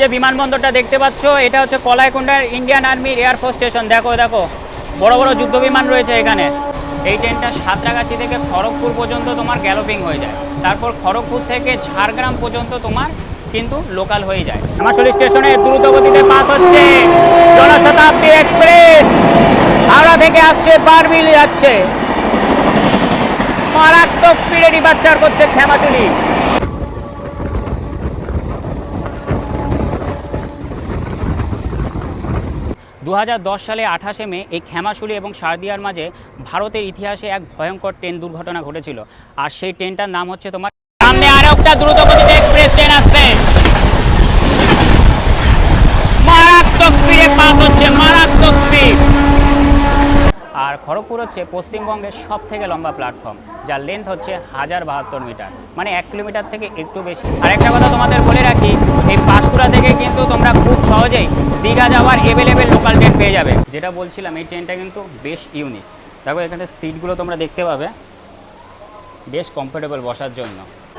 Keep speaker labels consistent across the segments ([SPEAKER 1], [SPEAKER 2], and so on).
[SPEAKER 1] যে বিমানবন্দরটা দেখতে পাচ্ছ, এটা হচ্ছে কলাইকুণ্ডার ইন্ডিয়ান আর্মির এয়ারফোর্স স্টেশন। দেখো দেখো, বড় বড় যুদ্ধ বিমান রয়েছে এখানে। এই ট্রেনটা সাঁতরাগাছি থেকে খড়গপুর পর্যন্ত তোমার গ্যালোপিং হয়ে যায়। তারপর খড়গপুর থেকে ঝাড়গ্রাম পর্যন্ত তোমার কিন্তু লোকাল হয়ে যায়। আমাশলী স্টেশনে দ্রুত গতিতে পাস হচ্ছে জনশতাব্দী এক্সপ্রেস। হাওড়া থেকে আসছে বারবিল যাচ্ছে। মারাত্মক স্পিডে ডিপার্চার করছে ক্ষেমাশুলি দু হাজার দশ সালে আঠাশে মে এই ক্ষেমাশুলি এবং সারদিয়ার মাঝে ভারতের ইতিহাসে এক ভয়ঙ্কর ট্রেন দুর্ঘটনা ঘটেছিল। আর সেই ট্রেনটার নাম হচ্ছে তোমার সামনে আরও একটা দ্রুতগতিতে এক্সপ্রেস ট্রেন আসছে মারাত্মক স্পিডে পাস হচ্ছে মারাত্মক স্পিড আর খড়গপুর হচ্ছে পশ্চিমবঙ্গের সব থেকে লম্বা প্ল্যাটফর্ম যার লেন্থ হচ্ছে হাজার বাহাত্তর মিটার মানে এক কিলোমিটার থেকে একটু বেশি। আর একটা কথা তোমাদের বলে রাখি, এই পাঁশকুড়া থেকে কিন্তু তোমরা খুব সহজেই দীঘা যাওয়ার এভেলেবেল লোকাল ট্রেন পেয়ে যাবে। যেটা বলছিলাম, এই ট্রেনটা কিন্তু বেশ ইউনিক দেখো, এখানে সিটগুলো তোমরা দেখতে পাবে, বেশ কমফোর্টেবল বসার জন্য।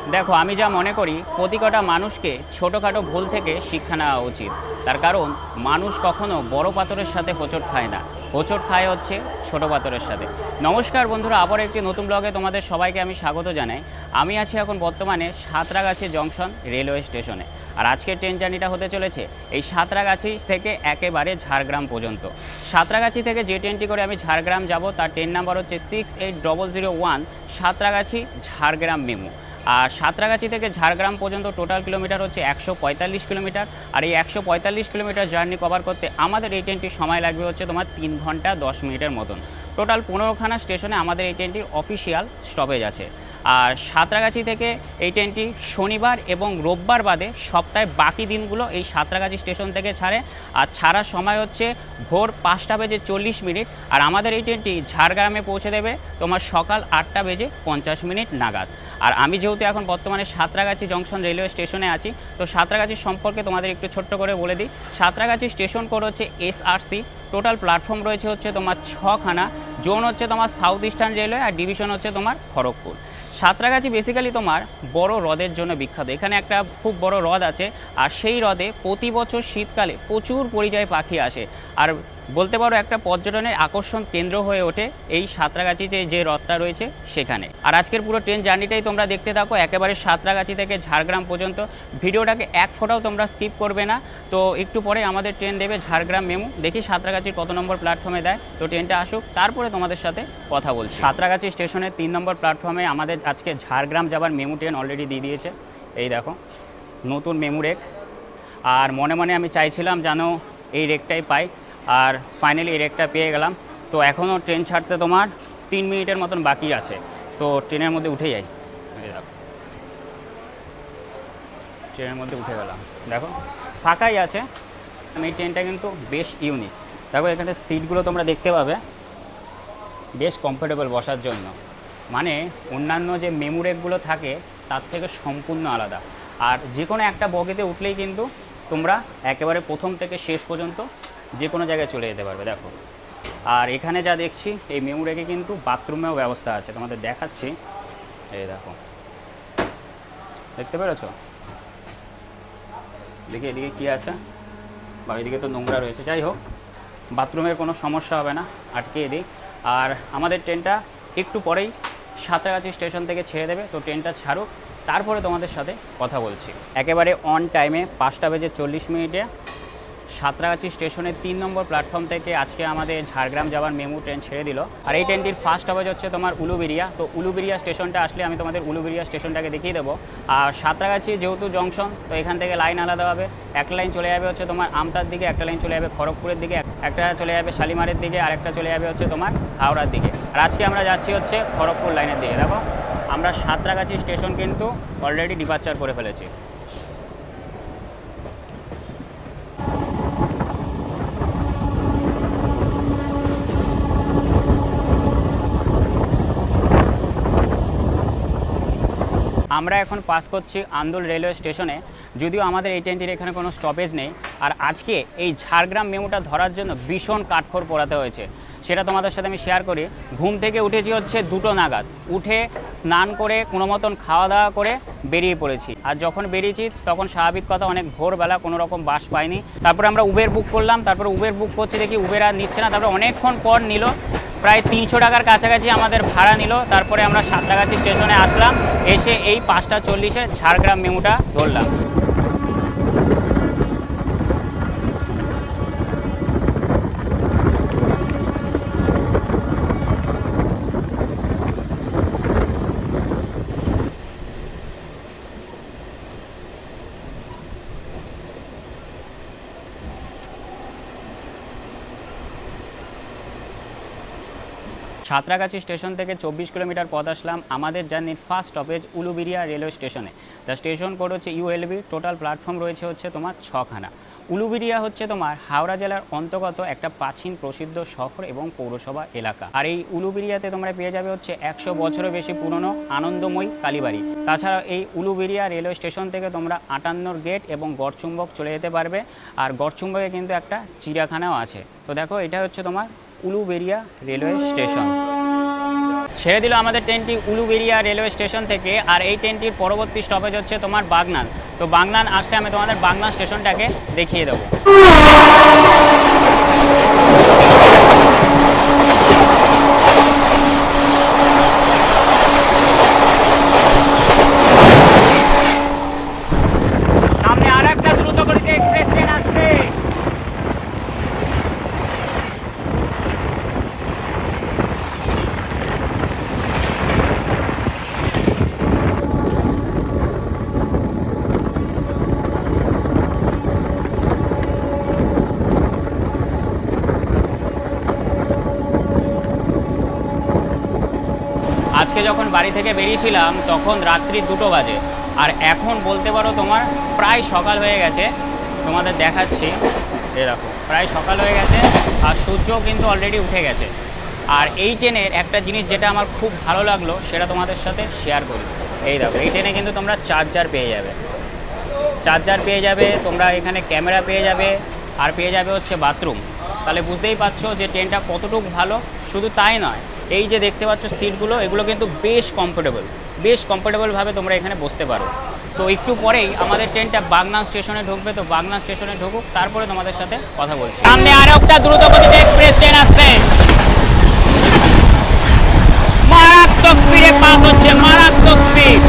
[SPEAKER 1] দেখো, আমি যা মনে করি প্রতি কটা মানুষকে ছোটোখাটো ভুল থেকে শিক্ষা নেওয়া উচিত। তার কারণ, মানুষ কখনো বড় পাথরের সাথে হোঁচট খায় না। হোঁচট খায় হচ্ছে ছোট পাথরের সাথে। নমস্কার বন্ধুরা, আবার একটি নতুন ব্লগে তোমাদের সবাইকে আমি স্বাগত জানাই। আমি আছি এখন বর্তমানে সাঁতরাগাছি জংশন রেলওয়ে স্টেশনে। আর আজকের ট্রেন জার্নিটা হতে চলেছে এই সাঁতরাগাছি থেকে একেবারে ঝাড়গ্রাম পর্যন্ত। সাঁতরাগাছি থেকে যে ট্রেনটি করে আমি ঝাড়গ্রাম যাব, তার ট্রেন নাম্বার হচ্ছে six eight double zero one Santragachi Jhargram MEMU. আর সাঁতরাগাছি থেকে ঝাড়গ্রাম পর্যন্ত টোটাল কিলোমিটার হচ্ছে একশো পঁয়তাল্লিশ কিলোমিটার আর এই একশো পঁয়তাল্লিশ কিলোমিটার জার্নি কভার করতে আমাদের এই ট্রেনটির সময় লাগবে হচ্ছে তোমার তিন ঘণ্টা দশ মিনিটের মতন। টোটাল পনেরোখানা স্টেশনে আমাদের এই ট্রেনটির অফিসিয়াল স্টপেজ আছে। আর সাঁতরাগাছি থেকে এই ট্রেনটি শনিবার এবং রোববার বাদে সপ্তাহে বাকি দিনগুলো এই সাঁতরাগাছি স্টেশন থেকে ছাড়ে। আর ছাড়ার সময় হচ্ছে ভোর পাঁচটা বেজে চল্লিশ মিনিট। আর আমাদের এই ট্রেনটি ঝাড়গ্রামে পৌঁছে দেবে তোমার সকাল আটটা বেজে পঞ্চাশ মিনিট নাগাদ। আর আমি যেহেতু এখন বর্তমানে সাঁতরাগাছি জংশন রেলওয়ে স্টেশনে আছি, তো সাঁতরাগাছির সম্পর্কে তোমাদের একটু ছোট্ট করে বলে দিই। সাঁতরাগাছি স্টেশন কোড হচ্ছে এসআরসি টোটাল প্ল্যাটফর্ম রয়েছে হচ্ছে তোমার ছখানা জোন হচ্ছে তোমার সাউথ ইস্টার্ন রেলওয়ে আর ডিভিশন হচ্ছে তোমার খড়গপুর। সাঁতরাগাছি বেসিক্যালি তোমার বড় হ্রদের জন্য বিখ্যাত। এখানে একটা খুব বড় হ্রদ আছে, আর সেই হ্রদে প্রতি বছর শীতকালে প্রচুর পরিযায়ী পাখি আসে। আর বলতে পারো একটা পর্যটনের আকর্ষণ কেন্দ্র হয়ে ওঠে এই সাঁতরাগাছিতে যে হ্রদটা রয়েছে সেখানে। আর আজকের পুরো ট্রেন জার্নিটাই তোমরা দেখতে থাকো একেবারে সাঁতরাগাছি থেকে ঝাড়গ্রাম পর্যন্ত। ভিডিওটাকে এক ফোটাও তোমরা স্কিপ করবে না। তো একটু পরে আমাদের ট্রেন দেবে ঝাড়গ্রাম মেমু। দেখি সাঁতরাগাছির কত নম্বর প্ল্যাটফর্মে দেয়। তো ট্রেনটা আসুক, তারপরে তোমাদের সাথে কথা বলছি। সাঁতরাগাছি স্টেশনের তিন নম্বর প্ল্যাটফর্মে আমাদের আজকে ঝাড়গ্রাম যাবার মেমু ট্রেন অলরেডি দিয়ে দিয়েছে। এই দেখো, নতুন মেমু রেক। আর মনে মনে আমি চাইছিলাম যেন এই রেকটাই পাই। আর ফাইনালি রেকটা পেয়ে গেলাম। তো এখনও ট্রেন ছাড়তে তোমার তিন মিনিটের মতন বাকি আছে। তো ট্রেনের মধ্যে উঠে যাই। ট্রেনের মধ্যে উঠে গেলাম। দেখো, ফাঁকাই আছে। এই ট্রেনটা কিন্তু বেশ ইউনিক দেখো, এখানে সিটগুলো তোমরা দেখতে পাবে। বেশ কমফোর্টেবল বসার জন্য। মানে অন্যান্য যে মেমুরেকগুলো থাকে, তার থেকে সম্পূর্ণ আলাদা। আর যে কোনো একটা বগিতে উঠলেই কিন্তু তোমরা একেবারে প্রথম থেকে শেষ পর্যন্ত যে কোনো জায়গায় চলে যেতে পারবে, দেখো। আর এখানে যা দেখছি, এই মেমুরেকে কিন্তু বাথরুমেও ব্যবস্থা আছে। তোমাদের দেখাচ্ছি। এই দেখো। দেখতে পেরেছ? দেখি এদিকে কী আছে। বা এদিকে তো নোংরা রয়েছে। যাই হোক, বাথরুমের কোনো সমস্যা হবে না। আটকে দিই আর আমাদের ট্রেনটা একটু পরেই সাঁতরাগাছি স্টেশন থেকে ছেড়ে দেবে। তো ট্রেনটা ছাড়ুক। তারপরে তোমাদের সাথে কথা বলছি। একেবারে অন টাইমে পাঁচটা বেজে চল্লিশ মিনিটে সাঁতরাগাছি স্টেশনের তিন নম্বর প্ল্যাটফর্ম থেকে আজকে আমাদের ঝাড়গ্রাম যাওয়ার মেমু ট্রেন ছেড়ে দিল। আর এই ট্রেনটির ফার্স্ট আওয়াজ হচ্ছে তোমার উলুবেরিয়া তো উলুবেরিয়া স্টেশনটা আসলে আমি তোমাদের উলুবেরিয়া স্টেশনটাকে দেখিয়ে দেবো। আর সাঁতরাগাছি যেহেতু জংশন তো এখান থেকে লাইন আলাদা হবে। একটা লাইন চলে যাবে হচ্ছে তোমার আমতার দিকে, একটা লাইন চলে যাবে খড়গপুরের দিকে, একটা চলে যাবে শালিমারের দিকে, আর একটা চলে যাবে হচ্ছে তোমার হাওড়ার দিকে। আর আজকে আমরা যাচ্ছি হচ্ছে খড়গপুর লাইনের দিকে। দেখো, আমরা সাঁতরাগাছি স্টেশন কিন্তু অলরেডি ডিপার্চার করে ফেলেছি। আমরা এখন পাস করছি আন্দোল রেলওয়ে স্টেশনে। যদিও আমাদের এই ট্রেনটির এখানে কোনো স্টপেজ নেই। আর আজকে এই ঝাড়গ্রাম মেমোটা ধরার জন্য ভীষণ কাঠখড় পোড়াতে হয়েছে। সেটা তোমাদের সাথে আমি শেয়ার করি। ঘুম থেকে উঠেছি হচ্ছে দুটো নাগাদ। উঠে স্নান করে কোনো মতন খাওয়া দাওয়া করে বেরিয়ে পড়েছি। আর যখন বেরিয়েছি তখন স্বাভাবিক কথা অনেক ভোরবেলা কোনো রকম বাস পাইনি। তারপরে আমরা উবের বুক করলাম। তারপরে উবের বুক করছি দেখি উবের আর নিচ্ছে না। তারপরে অনেকক্ষণ পর নিল। প্রায় তিনশো টাকার কাছাকাছি আমাদের ভাড়া নিল। তারপরে আমরা সাঁতরাগাছি স্টেশনে আসলাম। এসে এই পাঁচটা চল্লিশে ঝাড়গ্রাম মেমুটা ধরলাম। সাঁতরাগাছি স্টেশন থেকে চব্বিশ কিলোমিটার পথ আসলাম। আমাদের জার্নির ফার্স্ট স্টপেজ উলুবেরিয়া রেলওয়ে স্টেশনে। যা স্টেশন কোড হচ্ছে ইউএলবি টোটাল প্ল্যাটফর্ম রয়েছে হচ্ছে তোমার ছখানা। উলুবেরিয়া হচ্ছে তোমার হাওড়া জেলার অন্তর্গত একটা প্রাচীন প্রসিদ্ধ শহর এবং পৌরসভা এলাকা। আর এই উলুবেরিয়াতে তোমরা পেয়ে যাবে হচ্ছে একশো বছরের বেশি পুরনো আনন্দময়ী কালীবাড়ি। তাছাড়া এই উলুবেরিয়া রেলওয়ে স্টেশন থেকে তোমরা আটান্নর গেট এবং গড়চুম্বক চলে যেতে পারবে। আর গড়চুম্বকে কিন্তু একটা চিড়িয়াখানাও আছে। তো দেখো, এটা হচ্ছে তোমার উলুবেরিয়া রেলওয়ে স্টেশন। ছেড়ে দিল আমাদের ট্রেনটি উলুবেরিয়া রেলওয়ে স্টেশন থেকে, আর এই ট্রেনটির পরবর্তী স্টপেজ হচ্ছে তোমার বাগনান। তো বাগনান আসলে আমি তোমাদের বাগনান স্টেশনটাকে দেখিয়ে দেবো সামনে আর একটা দ্রুত গতিতে এক্সপ্রেস ট্রেন আসছে আজকে যখন বাড়ি থেকে বেরিয়েছিলাম, তখন রাত্রি দুটো বাজে। আর এখন বলতে পারো তোমার প্রায় সকাল হয়ে গেছে। তোমাদের দেখাচ্ছি। এ দেখো, প্রায় সকাল হয়ে গেছে আর সূর্যও কিন্তু অলরেডি উঠে গেছে। আর এই ট্রেনের একটা জিনিস যেটা আমার খুব ভালো লাগল, সেটা তোমাদের সাথে শেয়ার করি। এই দেখো, এই ট্রেনে কিন্তু তোমরা চার্জার পেয়ে যাবে। চার্জার পেয়ে যাবে, তোমরা এখানে ক্যামেরা পেয়ে যাবে, আর পেয়ে যাবে হচ্ছে বাথরুম তাহলে বুঝতেই পারছ যে ট্রেনটা কতটুকু ভালো। শুধু তাই নয় এই যে দেখতে পাচ্ছ সিটগুলো, এগুলো কিন্তু বেশ কমফোর্টেবল বেশ কমফোর্টেবলভাবে তোমরা এখানে বসতে পারো। তো একটু পরেই আমাদের ট্রেনটা বাগনান স্টেশনে ঢুকবে, তো বাগনান স্টেশনে ঢুকুক, তারপরে তোমাদের সাথে কথা বলছি। সামনে আরও একটা দ্রুত গতিতে এক্সপ্রেস ট্রেন আসছে। মারাত্মক স্পিডে পাস হচ্ছে, মারাত্মক স্পিড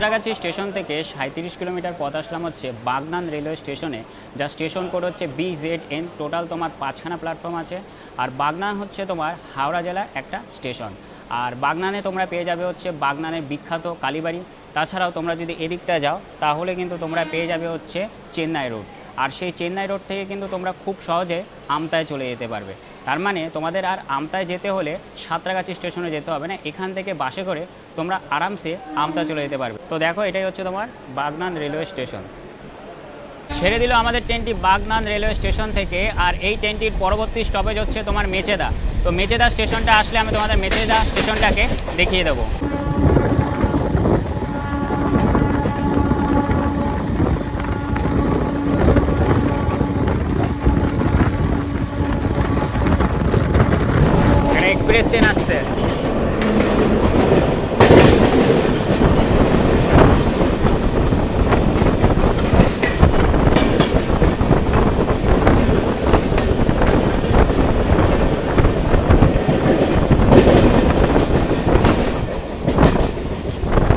[SPEAKER 1] সাঁতরাগাছি স্টেশন থেকে সাঁত্রিশ কিলোমিটার পথ আসলাম হচ্ছে বাগনান রেলওয়ে স্টেশনে যা স্টেশন কোড হচ্ছে বি জেড এন টোটাল তোমার পাঁচখানা প্ল্যাটফর্ম আছে। আর বাগনান হচ্ছে তোমার হাওড়া জেলা একটা স্টেশন। আর বাগনানে তোমরা পেয়ে যাবে হচ্ছে বাগনানের বিখ্যাত কালীবাড়ি। তাছাড়াও তোমরা যদি এদিকটা যাও, তাহলে কিন্তু তোমরা পেয়ে যাবে হচ্ছে চেন্নাই রোড। আর সেই চেন্নাই রোড থেকে কিন্তু তোমরা খুব সহজে আমতায় চলে যেতে পারবে। তার মানে তোমাদের আর আমতায় যেতে হলে সাঁতরাগাছি স্টেশনে যেতে হবে না, এখান থেকে বাসে করে তোমরা আরামসে আমতা চলে যেতে পারবে। তো দেখো, এটাই হচ্ছে তোমার বাগনান রেলওয়ে স্টেশন। ছেড়ে দিল আমাদের ট্রেনটি বাগনান রেলওয়ে স্টেশন থেকে, আর এই ট্রেনটির পরবর্তী স্টপেজ হচ্ছে তোমার মেচেদা। তো মেচেদা স্টেশনটা আসলে আমি তোমাদের মেচেদা স্টেশনটাকে দেখিয়ে দেবো। এক্সপ্রেস ট্রেন আসছে।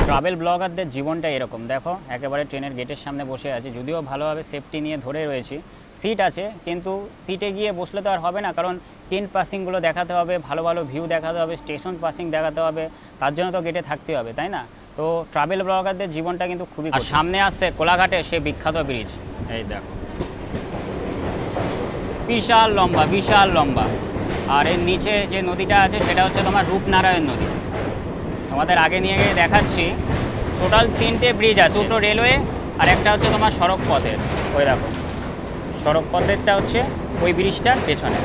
[SPEAKER 1] ট্রাভেল ব্লগারদের জীবনটা এরকম। দেখো, একেবারে ট্রেনের গেটের সামনে বসে আছে। যদিও ভালোভাবে সেফটি নিয়ে ধরে রয়েছি সিট আছে কিন্তু সিটে গিয়ে বসলে তো আর হবে না কারণ ট্রেন পাসিংগুলো দেখাতে হবে ভালো ভালো ভিউ দেখাতে হবে স্টেশন পাসিং দেখাতে হবে তার জন্য তো গেটে থাকতে হবে তাই না? তো ট্রাভেল ব্লগারদের জীবনটা কিন্তু খুবই আর সামনে আসছে কোলাঘাটে সে বিখ্যাত ব্রিজ এই দেখো। বিশাল লম্বা বিশাল লম্বা। আর এর নিচে যে নদীটা আছে সেটা হচ্ছে তোমার রূপনারায়ণ নদী। তোমাদের আগে নিয়ে গিয়ে দেখাচ্ছি টোটাল তিনটে ব্রিজ আছে। দুটো রেলওয়ে আর একটা হচ্ছে তোমার সড়ক পথের ওই দেখো। সড়ক পথেরটা হচ্ছে ওই ব্রিজটার পেছনে।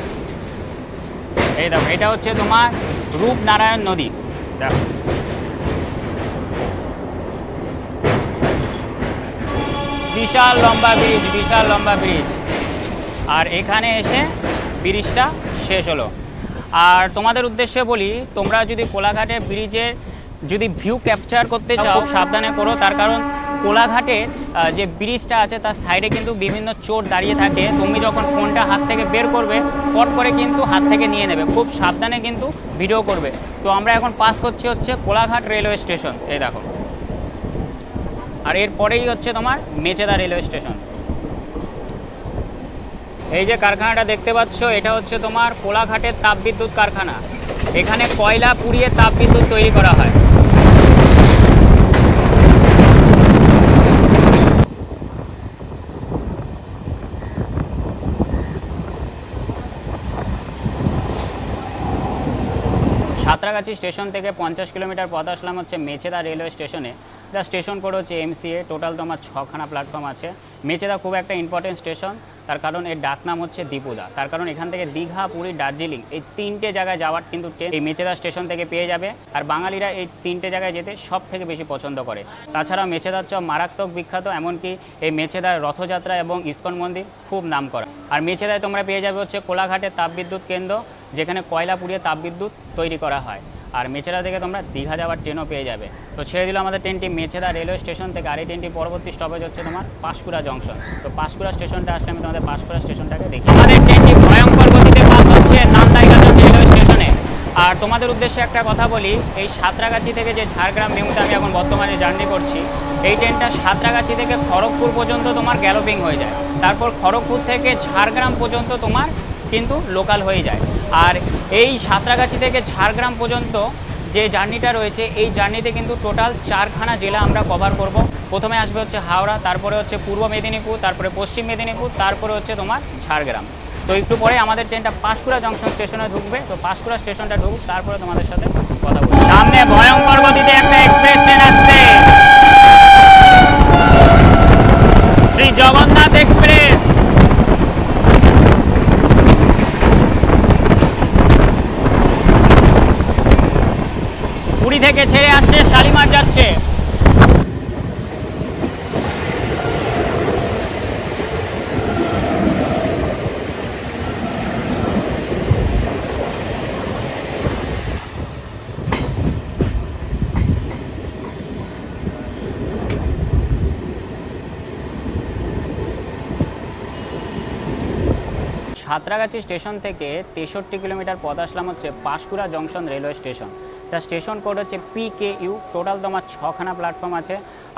[SPEAKER 1] এই দেখো, এটা হচ্ছে তোমার রূপনারায়ণ নদী। দেখো। বিশাল লম্বা ব্রিজ, বিশাল লম্বা ব্রিজ। আর এখানে এসে ব্রিজটা শেষ হলো। আর তোমাদের উদ্দেশ্যে বলি, তোমরা যদি কোলাঘাটের ব্রিজের যদি ভিউ ক্যাপচার করতে চাও, সাবধানে করো। তার কারণ কোলাঘাটের যে ব্রিজটা আছে তার সাইডে কিন্তু বিভিন্ন চোর দাঁড়িয়ে থাকে। তুমি যখন ফোনটা হাত থেকে বের করবে, ফট করে কিন্তু হাত থেকে নিয়ে নেবে। খুব সাবধানে কিন্তু ভিডিও করবে। তো আমরা এখন পাস করছি হচ্ছে কোলাঘাট রেলওয়ে স্টেশন এই দেখো। আর এরপরেই হচ্ছে তোমার মেচেদা রেলওয়ে স্টেশন এই যে কারখানাটা দেখতে পাচ্ছ, এটা হচ্ছে তোমার কোলাঘাটের তাপবিদ্যুৎ কারখানা। এখানে কয়লা পুড়িয়ে তাপবিদ্যুৎ তৈরি করা হয়। সাঁতরাগাছি স্টেশন থেকে পঞ্চাশ কিলোমিটার পথ আসলাম হচ্ছে মেচেদা রেলওয়ে স্টেশনে। যা স্টেশন কোড হচ্ছে এমসিএ, টোটাল তোমার ছখানা প্ল্যাটফর্ম আছে। মেচেদা খুব একটা ইম্পর্টেন্ট স্টেশন, তার কারণ এর ডাক নাম হচ্ছে দীপুদা। তার কারণ এখান থেকে দীঘা, পুরী, দার্জিলিং এই তিনটে জায়গায় যাওয়ার কিন্তু ট্রেন এই মেচেদা স্টেশন থেকে পেয়ে যাবে। আর বাঙালিরা এই তিনটে জায়গায় যেতে সব থেকে বেশি পছন্দ করে। তাছাড়া মেচেদার চপ মারাত্মক বিখ্যাত, এমনকি এই মেচেদার রথযাত্রা এবং ইস্কন মন্দির খুব নাম করা আর মেচেদায় তোমরা পেয়ে যাবে হচ্ছে কোলাঘাটের তাপবিদ্যুৎ কেন্দ্র যেখানে কয়লা পুড়িয়ে তাপবিদ্যুৎ তৈরি করা হয়। আর মেচেদা থেকে তোমরা দীঘা যাওয়ার ট্রেনও পেয়ে যাবে। তো ছেড়ে দিল আমাদের ট্রেনটি মেচেদা রেলওয়ে স্টেশন থেকে। আর এই ট্রেনটি পরবর্তী স্টপেজ হচ্ছে তোমার পাঁশকুড়া জংশন তো পাঁশকুড়া স্টেশনটা আসলে আমি তোমাদের পাঁশকুড়া স্টেশনটাকে দেখি আমাদের ট্রেনটি ভয়ঙ্কর গতিতে পাস হচ্ছে নান্দাইগাজন রেলওয়ে স্টেশনে আর তোমাদের উদ্দেশ্যে একটা কথা বলি, এই সাঁতরাগাছি থেকে যে ঝাড়গ্রাম মেমুতে আমি এখন বর্তমানে জার্নি করছি, এই ট্রেনটা সাঁতরাগাছি থেকে খড়গপুর পর্যন্ত তোমার গ্যালোপিং হয়ে যায়। তারপর খড়গপুর থেকে ঝাড়গ্রাম পর্যন্ত তোমার কিন্তু লোকাল হয়ে যায়। আর এই সাঁতরাগাছি থেকে ঝাড়গ্রাম পর্যন্ত যে জার্নিটা রয়েছে, এই জার্নিতে কিন্তু টোটাল চারখানা জেলা আমরা কভার করব। প্রথমে আসবে হচ্ছে হাওড়া, তারপরে হচ্ছে পূর্ব মেদিনীপুর, তারপরে পশ্চিম মেদিনীপুর, তারপরে হচ্ছে তোমার ঝাড়গ্রাম। তো একটু পরে আমাদের ট্রেনটা পাঁশকুড়া জংশন স্টেশনে ঢুকবে। তো পাঁশকুড়া স্টেশনটা ঢুকুক, তারপরে তোমাদের সাথে কথা বলব। সামনে ভয়ঙ্কর গতিতে একটা এক্সপ্রেস ট্রেন আসছে। শ্রী জগন্নাথ এক্সপ্রেস পুরী থেকে ছেড়ে আসছে, শালিমার যাচ্ছে। সাঁতরাগাছি স্টেশন থেকে তেষট্টি কিলোমিটার পথ আসলাম হচ্ছে পাঁশকুড়া জংশন রেলওয়ে স্টেশন। তার স্টেশন কোড হচ্ছে পি কে ইউ টোটাল তোমার ছখানা প্ল্যাটফর্ম আছে।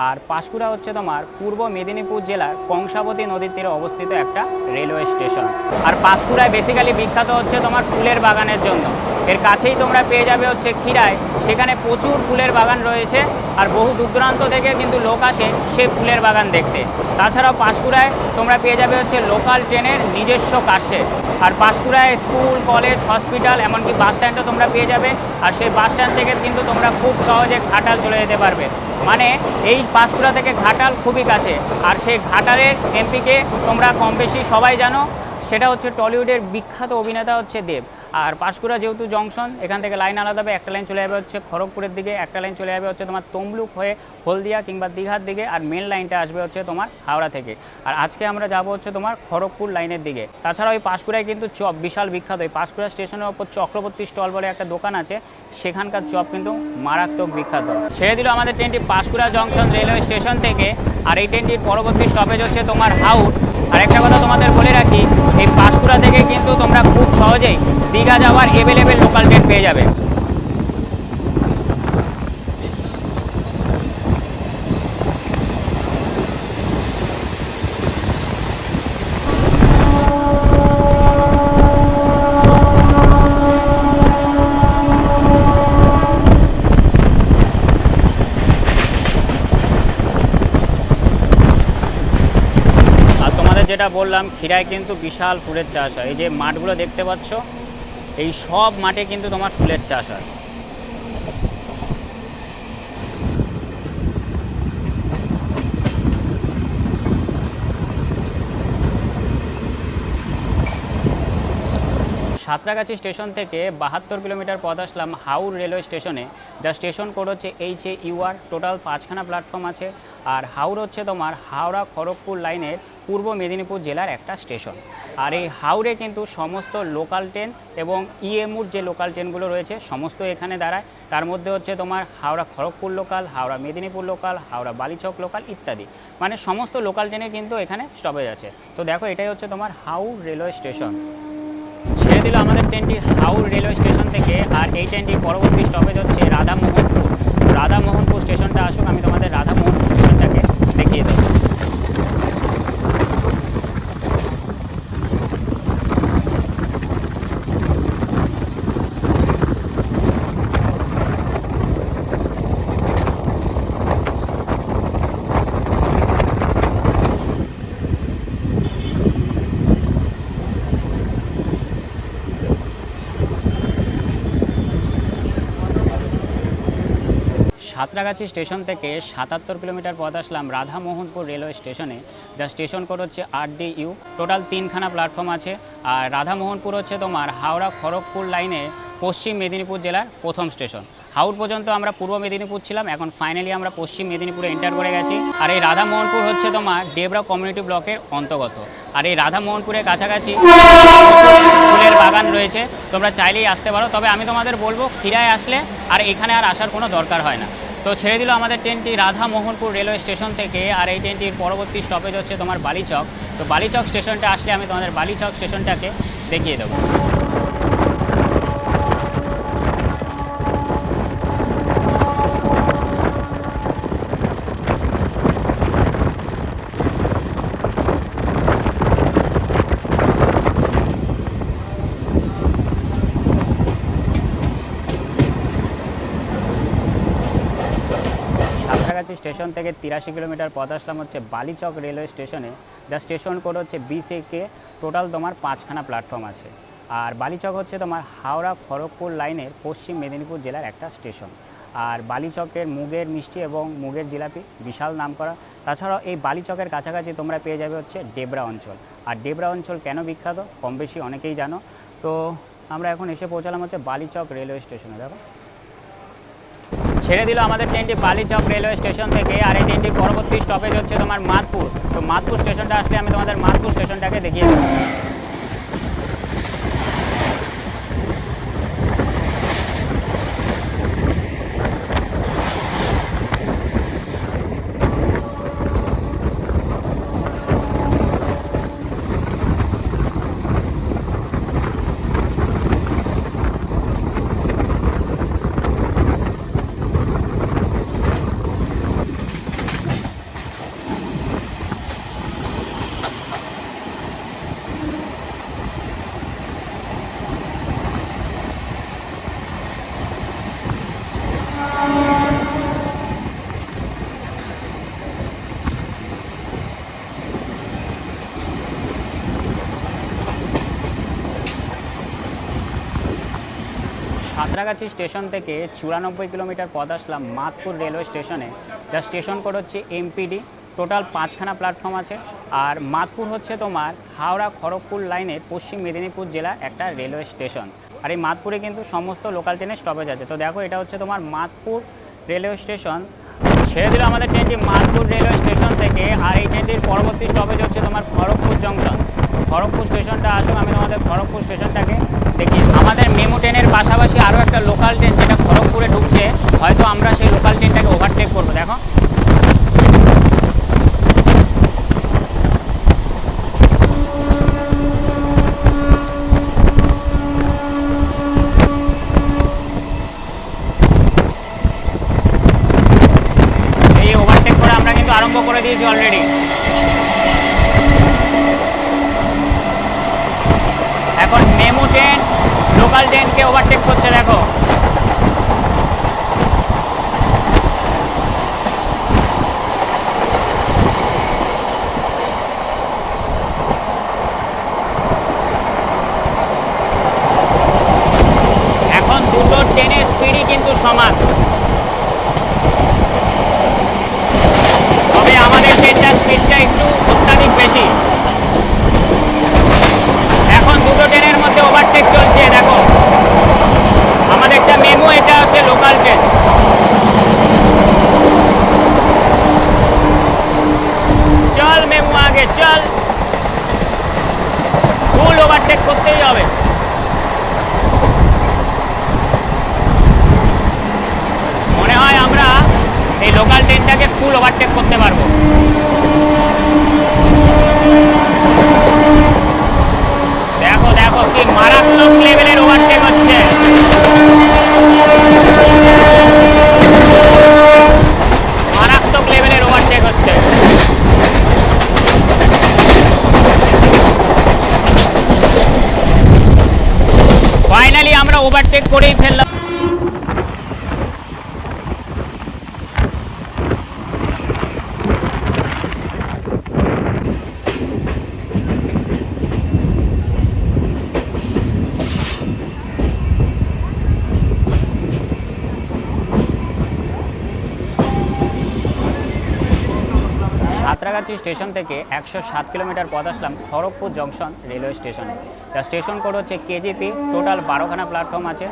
[SPEAKER 1] আর পাঁশকুড়া হচ্ছে তোমার পূর্ব মেদিনীপুর জেলার কংসাবতী নদীর তীরে অবস্থিত একটা রেলওয়ে স্টেশন আর পাশকুড়ায় বেসিক্যালি বিখ্যাত হচ্ছে তোমার ফুলের বাগানের জন্য। এর কাছেই তোমরা পেয়ে যাবে হচ্ছে ক্ষীরায়। সেখানে প্রচুর ফুলের বাগান রয়েছে। আর বহু দূর দূরান্ত থেকে কিন্তু লোক আসে সে ফুলের বাগান দেখতে। তাছাড়াও পাঁশকুড়ায় তোমরা পেয়ে যাবে হচ্ছে লোকাল ট্রেনের নিজস্ব কাশে। আর পাঁশকুড়ায় স্কুল, কলেজ, হসপিটাল, এমনকি বাস স্ট্যান্ডও তোমরা পেয়ে যাবে। আর সেই বাস স্ট্যান্ড থেকে কিন্তু তোমরা খুব সহজে ঘাটাল চলে যেতে পারবে। মানে এই পাঁশকুড়া থেকে ঘাটাল খুবই কাছে। আর সেই ঘাটালের এমপিকে তোমরা কম বেশি সবাই জানো, সেটা হচ্ছে টলিউডের বিখ্যাত অভিনেতা হচ্ছে দেব। আর পাঁশকুড়া যেহেতু জংশন, এখান থেকে লাইন আলাদা হবে, একটা লাইন চলে যাবে হচ্ছে খড়গপুরের দিকে, একটা লাইন চলে যাবে হচ্ছে তোমার তমলুক হয়ে হলদিয়া কিংবা দীঘার দিকে, আর মেন লাইনটা আসবে হচ্ছে তোমার হাওড়া থেকে। আর আজকে আমরা যাব হচ্ছে তোমার খড়গপুর লাইনের দিকে। তাছাড়া ওই পাঁশকুড়ায় কিন্তু চপ বিশাল বিখ্যাত, ওই পাঁশকুড়া স্টেশনের ওপর চক্রবর্তী স্টল বলে একটা দোকান আছে, সেখানকার চপ কিন্তু মারাত্মক বিখ্যাত। ছেড়ে দিল আমাদের ট্রেনটি পাঁশকুড়া জংশন রেলওয়ে স্টেশন থেকে, আর এই ট্রেনটির পরবর্তী স্টপেজ হচ্ছে তোমার হাউট আর একটা কথা তোমাদের বলে রাখি, এই পাঁশকুড়া থেকে কিন্তু তোমরা খুব সহজেই দীঘা যাওয়ার অ্যাভেলেবেল লোকাল ট্রেন পেয়ে যাবে আর তোমাদের যেটা বললাম, ক্ষীরায় কিন্তু বিশাল ফুলের চাষ হয়। এই যে মাঠগুলো দেখতে পাচ্ছ, এই সব মাঠে কিন্তু তোমার ফুলের চাষ হয়। সাঁতরাগাছি স্টেশন থেকে বাহাত্তর কিলোমিটার পথ আসলাম হাউর রেলওয়ে স্টেশনে। যা স্টেশন কোড হচ্ছে এইচ এ ইউআর টোটাল পাঁচখানা প্ল্যাটফর্ম আছে। আর হাওর হচ্ছে তোমার হাওড়া খড়গপুর লাইনের পূর্ব মেদিনীপুর জেলার একটা স্টেশন। আর এই হাওড়ে কিন্তু সমস্ত লোকাল ট্রেন এবং ইএমউর যে লোকাল ট্রেনগুলো রয়েছে, সমস্ত এখানে দাঁড়ায়। তার মধ্যে হচ্ছে তোমার Howrah Kharagpur local, Howrah Medinipur local, Howrah Balichak local ইত্যাদি। মানে সমস্ত লোকাল ট্রেনে কিন্তু এখানে স্টপেজ আছে। তো দেখো এটাই হচ্ছে তোমার হাউর রেলওয়ে স্টেশন। ছেড়ে দিল আমাদের ট্রেনটি হাউর রেলওয়ে স্টেশন থেকে। আর এই ট্রেনটি পরবর্তী স্টপেজ হচ্ছে রাধামোহনপুর। রাধামোহনপুর স্টেশনটা আসুক, আমি তোমাদের রাধামোহনপুর স্টেশনটাকে দেখিয়ে দেবো। সাঁতরাগাছি স্টেশন থেকে সাতাত্তর কিলোমিটার পথ আসলাম রাধামোহনপুর রেলওয়ে স্টেশনে, যা স্টেশন কোড হচ্ছে আর ডি ইউ টোটাল তিনখানা প্ল্যাটফর্ম আছে, আর রাধামোহনপুর হচ্ছে তোমার হাওড়া খড়গপুর লাইনে পশ্চিম মেদিনীপুর জেলার প্রথম স্টেশন। হাউড় পর্যন্ত আমরা পূর্ব মেদিনীপুর ছিলাম, এখন ফাইনালি আমরা পশ্চিম মেদিনীপুরে এন্টার করে গেছি। আর এই রাধামোহনপুর হচ্ছে তোমার ডেবরা কমিউনিটি ব্লকের অন্তর্গত। আর এই রাধামোহনপুরের কাছাকাছি ফুলের বাগান রয়েছে, তোমরা চাইলেই আসতে পারো। তবে আমি তোমাদের বলব, ফিরায় আসলে আর এখানে আর আসার কোনো দরকার হয় না। তো ছেড়ে দিল আমাদের ট্রেনটি রাধা মোহনপুর রেলওয়ে স্টেশন থেকে, আর এই ট্রেনটির পরবর্তী স্টপেজ হচ্ছে তোমার বালিচক। তো বালিচক স্টেশনটা আসলে আমি তোমাদের বালিচক স্টেশনটাকে দেখিয়ে দেবো। সাঁতরাগাছি স্টেশন থেকে তিরাশি কিলোমিটার পথ আসলাম হচ্ছে বালিচক রেলওয়ে স্টেশনে। যা স্টেশন কোড হচ্ছে বিসিকে টোটাল তোমার পাঁচখানা প্ল্যাটফর্ম আছে। আর বালিচক হচ্ছে তোমার হাওড়া খড়গপুর লাইনের পশ্চিম মেদিনীপুর জেলার একটা স্টেশন। আর বালিচকের মুগের মিষ্টি এবং মুগের জিলাপি বিশাল নাম করা তাছাড়াও এই বালিচকের কাছাকাছি তোমরা পেয়ে যাবে হচ্ছে ডেবরা অঞ্চল। আর ডেবরা অঞ্চল কেন বিখ্যাত? কম বেশি অনেকেই জানো। তো আমরা এখন এসে পৌঁছালাম হচ্ছে বালিচক রেলওয়ে স্টেশনে। দেখো। ছেড়ে দিল আমাদের ট্রেনটি বালিচক রেলওয়ে স্টেশন থেকে, আর এই ট্রেনটির পরবর্তী স্টপেজ হচ্ছে তোমার মাদপুর। তো মাদপুর স্টেশনটা আসলে আমি তোমাদের মাদপুর স্টেশনটাকে দেখিয়ে দেবো। সাঁতরাগাছি স্টেশন থেকে চুরানব্বই কিলোমিটার পথ আসলাম মাদপুর রেলওয়ে স্টেশনে। যা স্টেশন কোড হচ্ছে এমপিডি। টোটাল পাঁচখানা প্ল্যাটফর্ম আছে। আর মাদপুর হচ্ছে তোমার হাওড়া খড়গপুর লাইনের পশ্চিম মেদিনীপুর জেলা একটা রেলওয়ে স্টেশন। আর এই মাদপুরে কিন্তু সমস্ত লোকাল ট্রেনের স্টপেজ আছে। তো দেখো এটা হচ্ছে তোমার মাদপুর রেলওয়ে স্টেশন। ছেড়ে দিল আমাদের ট্রেনটি মাদপুর রেলওয়ে স্টেশন থেকে। আর এই ট্রেনটির পরবর্তী স্টপেজ হচ্ছে তোমার খড়গপুর জংশন খড়গপুর স্টেশনটা আসুক আমি তোমাদের খড়গপুর স্টেশনটাকে দেখি। আমাদের মেমো ট্রেনের পাশাপাশি আরও একটা লোকাল ট্রেন যেটা খড়গপুরে ঢুকছে, হয়তো আমরা সেই লোকাল ট্রেনটাকে ওভারটেক করব। দেখো। সাঁতরাগাছি স্টেশন থেকে একশো সাত কিলোমিটার পথ আসলাম খড়গপুর জংশন রেলওয়ে স্টেশনে। স্টেশন কোড হচ্ছে কেজিপি, টোটাল বারোখানা প্ল্যাটফর্ম আছে।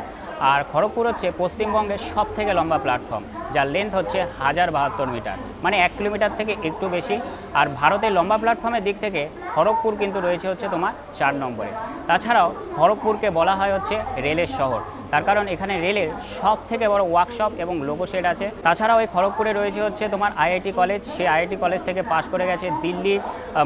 [SPEAKER 1] আর খড়গপুর হচ্ছে পশ্চিমবঙ্গের সব থেকে লম্বা প্ল্যাটফর্ম যার লেন্থ হচ্ছে হাজার বাহাত্তর মিটার মানে এক কিলোমিটার থেকে একটু বেশি। আর ভারতের লম্বা প্ল্যাটফর্মের দিক থেকে খড়গপুর কিন্তু রয়েছে হচ্ছে তোমার চার নম্বরে। তাছাড়াও খড়গপুরকে বলা হয় হচ্ছে রেলের শহর, তার কারণ এখানে রেলের সব থেকে বড় ওয়ার্কশপ এবং লোগো শেড আছে। তাছাড়াও এই খড়গপুরে রয়েছে হচ্ছে তোমার আইআইটি কলেজ সেই আইআইটি কলেজ থেকে পাশ করে গেছে দিল্লির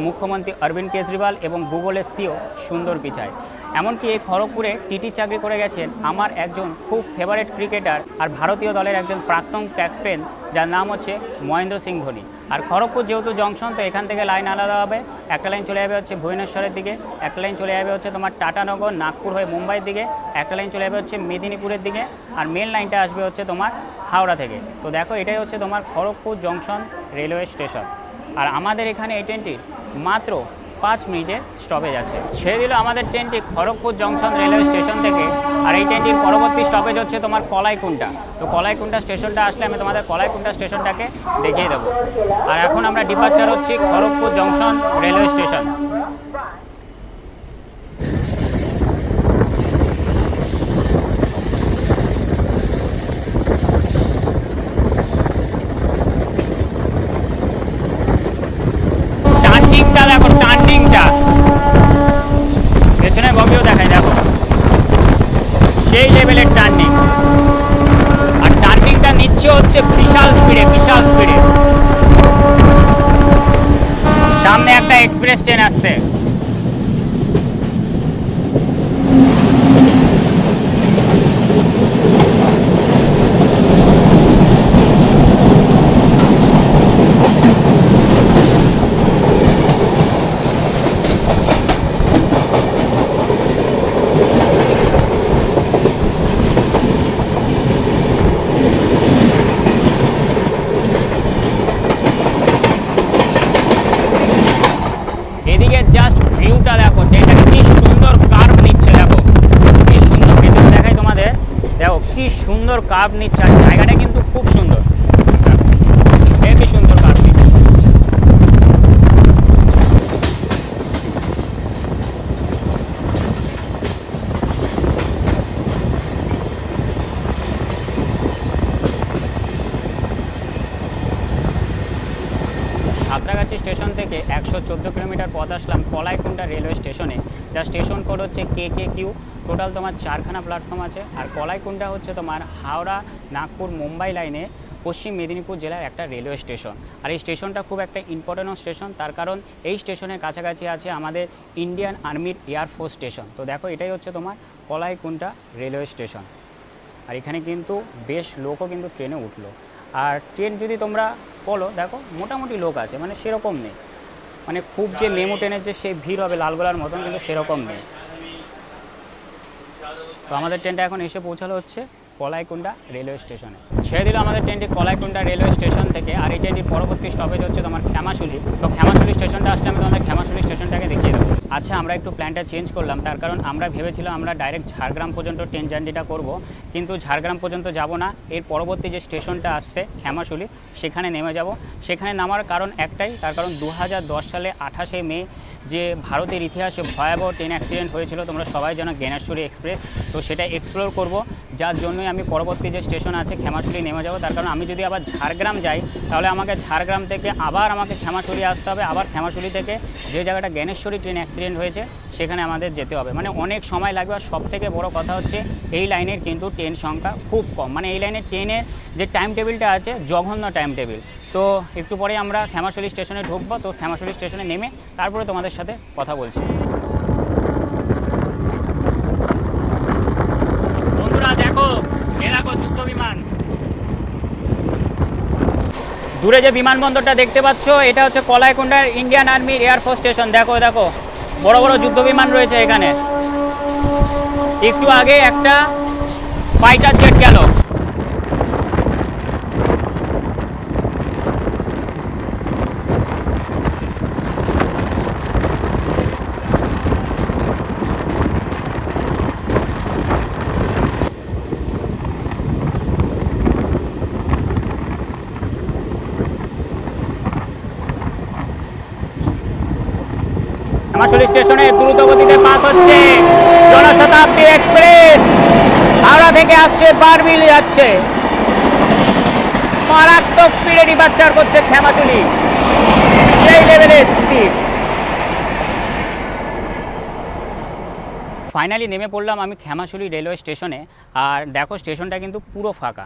[SPEAKER 1] মুখ্যমন্ত্রী অরবিন্দ কেজরিওয়াল এবং গুগলের সিও সুন্দর পিচাই এমনকি এই খড়গপুরে টিটি চাকরি করে গেছেন আমার একজন খুব ফেভারিট ক্রিকেটার আর ভারতীয় দলের একজন প্রাক্তন ক্যাপ্টেন যার নাম হচ্ছে মহেন্দ্র সিং ধোনি। আর খড়গপুর যেহেতু জংশন তো এখান থেকে লাইন আলাদা হবে। একটা লাইন চলে যাবে হচ্ছে ভুবনেশ্বরের দিকে, একটা লাইন চলে যাবে হচ্ছে তোমার টাটানগর নাগপুর হয়ে মুম্বাইয়ের দিকে, একটা লাইন চলে যাবে হচ্ছে মেদিনীপুরের দিকে, আর মেন লাইনটা আসবে হচ্ছে তোমার হাওড়া থেকে। তো দেখো, এটাই হচ্ছে তোমার খড়গপুর জংশন রেলওয়ে স্টেশন আর আমাদের এখানে এই ট্রেনটির মাত্র পাঁচ মিনিটে স্টপেজ আছে। ছেড়ে দিল আমাদের ট্রেনটি খড়গপুর জংশন রেলওয়ে স্টেশন থেকে। আর এই ট্রেনটির পরবর্তী স্টপেজ হচ্ছে তোমার কলাইকুণ্ডা। তো কলাইকুণ্ডা স্টেশনটা আসলে আমি তোমাদের কলাইকুণ্ডা স্টেশনটাকে দেখিয়ে দেবো। আর এখন আমরা ডিপার্চার হচ্ছি খড়গপুর জংশন রেলওয়ে স্টেশন টার্নিংটা দেখো টার্নিংটা পেছনে বগিও দেখায় দেখো সেই লেভেলের টার্নিং আর টার্নিংটা নিচ্ছে হচ্ছে বিশাল স্পিডে বিশাল স্পিডে সামনে একটা এক্সপ্রেস ট্রেন আসছে এদিকে জাস্ট ভিউটা দেখো ট্রেনটা কি সুন্দর কার্ভ নিচ্ছে দেখো কি সুন্দর ভেতরে দেখাই তোমাদের দেখো কি কার্ভ নিচ্ছে আর জায়গাটা কিন্তু খুব সুন্দর। কি সুন্দর কার্ভ সাঁতরাগাছি স্টেশন থেকে একশো চোদ্দ কিলোমিটার পথ আসলাম কলাইকুণ্ডা রেলওয়ে স্টেশনে। যা স্টেশন কোড হচ্ছে কে কে কিউ। টোটাল তোমার চারখানা প্ল্যাটফর্ম আছে। আর কলাইকুণ্ডা হচ্ছে তোমার হাওড়া নাগপুর মুম্বাই লাইনে পশ্চিম মেদিনীপুর জেলার একটা রেলওয়ে স্টেশন আর এই স্টেশনটা খুব একটা ইম্পর্টেন্ট স্টেশন তার কারণ এই স্টেশনের কাছাকাছি আছে আমাদের ইন্ডিয়ান আর্মির এয়ারফোর্স স্টেশন তো দেখো এটাই হচ্ছে তোমার কলাইকুণ্ডা রেলওয়ে স্টেশন আর এখানে কিন্তু বেশ লোকও কিন্তু ট্রেনে উঠল। আর ট্রেন যদি তোমরা বলো দেখো মোটামুটি লোক আছে মানে সেরকম নেই। মানে খুব যে মেমো ট্রেনের যে সেই ভিড় হবে লালগোলার মতন কিন্তু সেরকম নেই। তো আমাদের ট্রেনটা এখন এসে পৌঁছালো হচ্ছে কলাইকুণ্ডা রেলওয়ে স্টেশনে। ছেড়ে দিল আমাদের ট্রেনটি কলাইকুণ্ডা রেলওয়ে স্টেশন থেকে। আর এই ট্রেনটির পরবর্তী স্টপেজ হচ্ছে তোমার ক্ষেমাশুলি। তো ক্ষেমাশুলি স্টেশনটা আসলে আমি তোমাদের ক্ষেমাশুলি স্টেশনটাকে দেখিয়ে দেবো। আচ্ছা আমরা একটু প্ল্যানটা চেঞ্জ করলাম। তার কারণ আমরা ভেবেছিলাম আমরা ডাইরেক্ট ঝাড়গ্রাম পর্যন্ত ট্রেন জার্নিটা করব। কিন্তু ঝাড়গ্রাম পর্যন্ত যাব না। এর পরবর্তী যে স্টেশনটা আসছে ক্ষেমাশুলি, সেখানে নেমে যাব। সেখানে নামার কারণ একটাই। তার কারণ দু হাজার দশ সালে আঠাশে মে যে ভারতের ইতিহাসে ভয়াবহ ট্রেন অ্যাক্সিডেন্ট হয়েছিল, তোমরা সবাই জানো জ্ঞানেশ্বরী এক্সপ্রেস, তো সেটা এক্সপ্লোর করব। যার জন্যই আমি পরবর্তী যে স্টেশন আছে ক্ষেমাশুলি নেমে যাব, তার কারণ আমি যদি আবার ঝাড়গ্রাম যাই, তাহলে আমাকে ঝাড়গ্রাম থেকে আবার আমাকে ক্ষেমাশুলি আসতে হবে, আবার ক্ষেমাশুলি থেকে যে জায়গাটা জ্ঞানেশ্বরী ট্রেন অ্যাক্সিডেন্ট হয়েছে, সেখানে আমাদের যেতে হবে। মানে অনেক সময় লাগবে, আর সব থেকে বড় কথা হচ্ছে এই লাইনের কিন্তু ট্রেন সংখ্যা খুব কম। মানে এই লাইনের ট্রেনের যে টাইম টেবিলটা আছে, জঘন্য টাইম টেবিল তো একটু পরে আমরা ক্ষেমাশুলি স্টেশনে ঢুকবো, তো ক্ষেমাশুলি স্টেশনে নেমে তারপরে তোমাদের সাথে কথা বলছি। বন্ধুরা, দেখো, এ দেখো যুদ্ধ বিমান। দূরে যে বিমানবন্দরটা দেখতে পাচ্ছ, এটা হচ্ছে কলাইকুণ্ডার ইন্ডিয়ান আর্মির এয়ারফোর্স স্টেশন। দেখো দেখো, বড় বড় যুদ্ধ বিমান রয়েছে এখানে। একটু আগে একটা ফাইটার জেট গেল। আমাশলী স্টেশনে দ্রুত গতিতে পাস হচ্ছে জনশতাব্দী এক্সপ্রেস। হাওড়া থেকে আসছে, বারবিল যাচ্ছে। মারাত্মক স্পিডে ডিপার্চার করছে ক্ষেমাশুলি সেই লেভেলের স্পিড ফাইনালি নেমে পড়লাম আমি ক্ষেমাশুলি রেলওয়ে স্টেশনে আর দেখো স্টেশনটা কিন্তু পুরো ফাঁকা।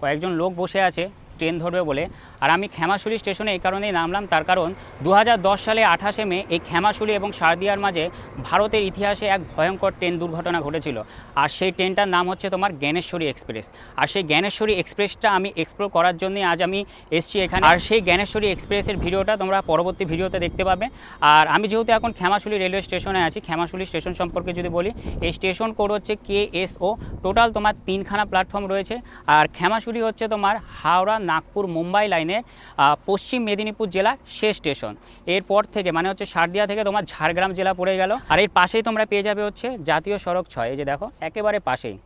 [SPEAKER 1] কয়েকজন লোক বসে আছে ট্রেন ধরবে বলে। আর আমি ক্ষেমাশুলি স্টেশনে এই কারণেই নামলাম, তার কারণ দু হাজার দশ সালে আঠাশে মে এই ক্ষেমাশুলি এবং সারদিয়ার মাঝে ভারতের ইতিহাসে এক ভয়ঙ্কর ট্রেন দুর্ঘটনা ঘটেছিল। আর সেই ট্রেনটার নাম হচ্ছে তোমার জ্ঞানেশ্বরী এক্সপ্রেস। আর সেই জ্ঞানেশ্বরী এক্সপ্রেসটা আমি এক্সপ্লোর করার জন্যই আজ আমি এসছি এখানে। আর সেই জ্ঞানেশ্বরী এক্সপ্রেসের ভিডিওটা তোমরা পরবর্তী ভিডিওতে দেখতে পাবে। আর আমি যেহেতু এখন ক্ষেমাশুলি রেলওয়ে স্টেশনে আছি, ক্ষেমাশুলি স্টেশন সম্পর্কে যদি বলি, এই স্টেশন কোড হচ্ছে কে এস ও। টোটাল তোমার তিনখানা প্ল্যাটফর্ম রয়েছে। আর ক্ষেমাশুলি হচ্ছে তোমার হাওড়া, নাগপুর, মুম্বাই লাইনের আহ, পশ্চিম মেদিনীপুর জেলা শেষ স্টেশন। এরপর থেকে মানে হচ্ছে সারদিয়া থেকে তোমার ঝাড়গ্রাম জেলা পড়ে গেল। আর এর পাশেই তোমরা পেয়ে যাবে হচ্ছে জাতীয় সড়ক ছয় এই যে দেখো একেবারে পাশেই।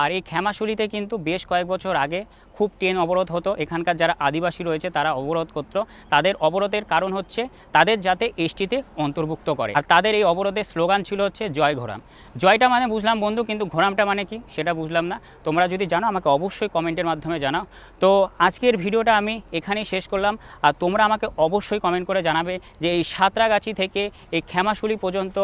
[SPEAKER 1] আর এই ক্ষেমাশুলিতে কিন্তু বেশ কয়েক বছর আগে খুব ট্রেন অবরোধ হতো। এখানকার যারা আদিবাসী রয়েছে, তারা অবরোধ করত। তাদের অবরোধের কারণ হচ্ছে, তাদের যাতে এসটিতে অন্তর্ভুক্ত করে। আর তাদের এই অবরোধের স্লোগান ছিল হচ্ছে, জয় ঘোরাম জয়টা মানে বুঝলাম বন্ধু, কিন্তু ঘোরামটা মানে কি, সেটা বুঝলাম না। তোমরা যদি জানো, আমাকে অবশ্যই কমেন্টের মাধ্যমে জানাও। তো আজকের ভিডিওটা আমি এখানেই শেষ করলাম। আর তোমরা আমাকে অবশ্যই কমেন্ট করে জানাবে যে এই সাঁতরাগাছি থেকে এই ক্ষেমাশুলি পর্যন্ত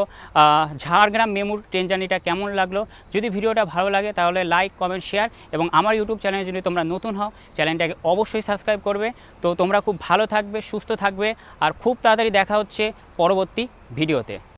[SPEAKER 1] ঝাড়গ্রাম মেমুর ট্রেন জার্নিটা কেমন লাগল। যদি ভিডিওটা ভালো লাগে, তাহলে লাইক, কমেন্ট, শেয়ার এবং আমার ইউটিউব চ্যানেলে যদি তোমরা নতুন হও, চ্যানেলটাকে অবশ্যই সাবস্ক্রাইব করবে। তো তোমরা খুব ভালো থাকবে, সুস্থ থাকবে, আর খুব তাড়াতাড়ি দেখা হচ্ছে পরবর্তী ভিডিওতে।